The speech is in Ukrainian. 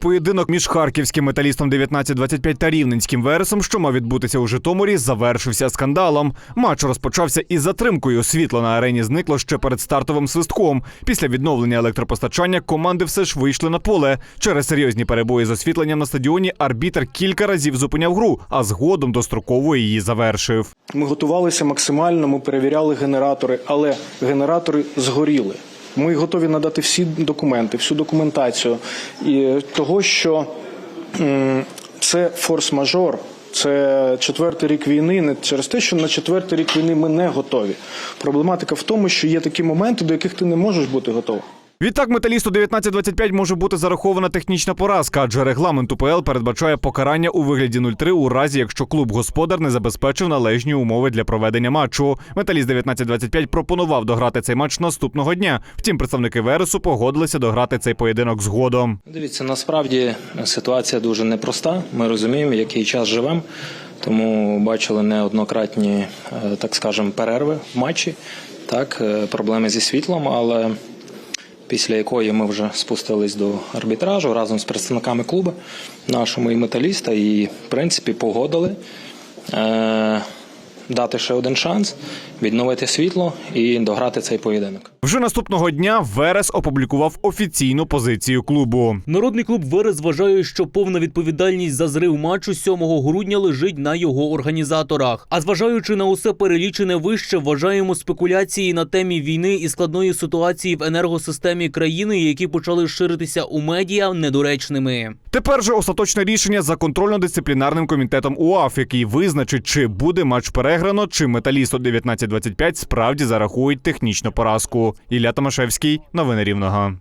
Поєдинок між харківським металістом 19-25 та рівненським вересом, що мав відбутися у Житомирі, завершився скандалом. Матч розпочався із затримкою. Світло на арені зникло ще перед стартовим свистком. Після відновлення електропостачання команди все ж вийшли на поле. Через серйозні перебої з освітленням на стадіоні арбітр кілька разів зупиняв гру, а згодом достроково її завершив. Ми готувалися максимально, ми перевіряли генератори, але генератори згоріли. Ми готові надати всі документи, всю документацію і того, що це форс-мажор. Це четвертий рік війни, не через те, що на четвертий рік війни ми не готові. Проблематика в тому, що є такі моменти, до яких ти не можеш бути готовий. Відтак металісту 19-25 може бути зарахована технічна поразка, адже регламент УПЛ передбачає покарання у вигляді 0-3 у разі, якщо клуб-господар не забезпечив належні умови для проведення матчу. Металіст 19-25 пропонував дограти цей матч наступного дня. Втім, представники Вересу погодилися дограти цей поєдинок згодом. Дивіться, насправді ситуація дуже непроста. Ми розуміємо, який час живемо. Тому бачили неоднократні, е, так скажемо, перерви в матчі, так, е, проблеми зі світлом, але після якої ми вже спустились до арбітражу разом з представниками клубу нашому і металіста, і в принципі погодили е, дати ще один шанс, відновити світло і дограти цей поєдинок. Вже наступного дня Верес опублікував офіційну позицію клубу. Народний клуб Верес вважає, що повна відповідальність за зрив матчу 7 грудня лежить на його організаторах. А зважаючи на усе перелічене вище, вважаємо спекуляції на темі війни і складної ситуації в енергосистемі країни, які почали ширитися у медіа, недоречними. Тепер же остаточне рішення за контрольно-дисциплінарним комітетом УАФ, який визначить, чи буде матч переграно, чи металісту 19-25 справді зарахують технічну поразку. Ілля Томашевський, новини Рівного.